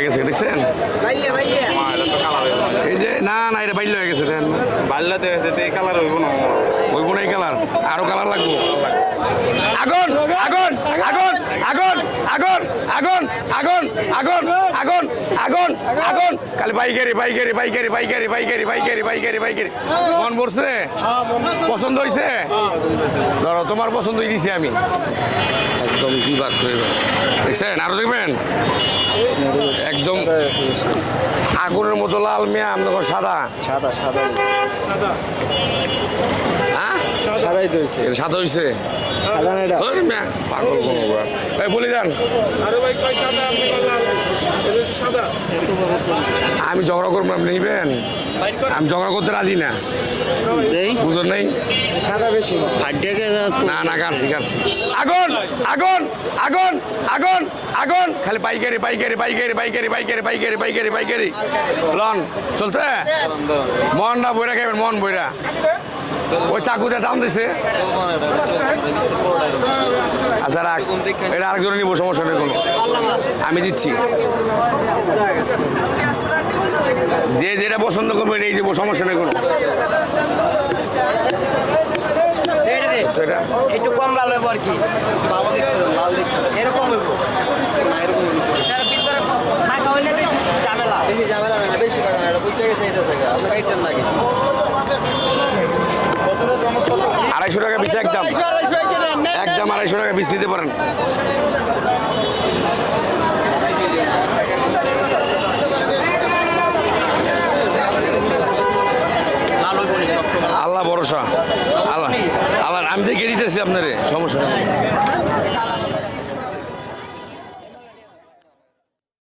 হয়ে গেছে দেখছেন এই যে না না এটা বাইল হয়ে গেছে দেখেন হয়েছে এই কালার হইব না ওই কোন কালার আরও কালার লাগবো আগুন আগুন আগুন আগুন আগুন আগুন আগুন আগুন আগুন আগুন আগুন খালি বাইকারি বাইকারি বাইকারি বাইকারি বাইকারি বাইকারি বাইকারি বাইকারি মন পড়ছে পছন্দ হয়েছে ধরো তোমার পছন্দ দিছি আমি একদম কি বাদ করবে দেখছেন? আরও দেখবেন? একদম আগুনের মতো লাল মেয়া আপনার সাদা। সাদা সাদা হ্যাঁ? সাদাই তো হয়েছে সাদা হয়েছে সাদা পাগল কোনো বুয়া। এই যান আমি ঝগড়া করব আপনি নিবেন? আমি ঝগড়া করতে রাজি না। দেই। বুঝুন নাই? সাদা বেশি আড্ডাকে না না কাটছি কাটছি আগুন আগুন আগুন আগুন আগুন। খালি পাইকারি পাইকারি পাইকারি পাইকারি পাইকারি পাইকারি পাইকারি পাইকারি। লন চলছে? মনটা বইরা খাবেন মন বইরা। ওই চাকুতে দাম দিছে। আচ্ছা রাখ। এটা আরেকজনে নিবো সমস্যা নেই কোনো। আমি দিচ্ছি। যে যেটা পছন্দ করবে এটাই দেবো সমস্যা নেই কোনো। একটু কম লাল হইব আর কি। ভালো দেখতে লাল দেখতে। এরকম হইব। না এরকম হইব তার হইলে বেশি ঝামেলা। বেশি ঝামেলা না বেশি টাকা না এটা বুঝতে গেছে এটা থেকে। আপনার আইটেম লাগে। আড়াইশো টাকা পিস একদম। একদম আড়াইশো টাকা পিস নিতে পারেন। আল্লাহ ভরসা। আল্লাহ। দেখে দিতেছি আপনারে সমস্যা নেই।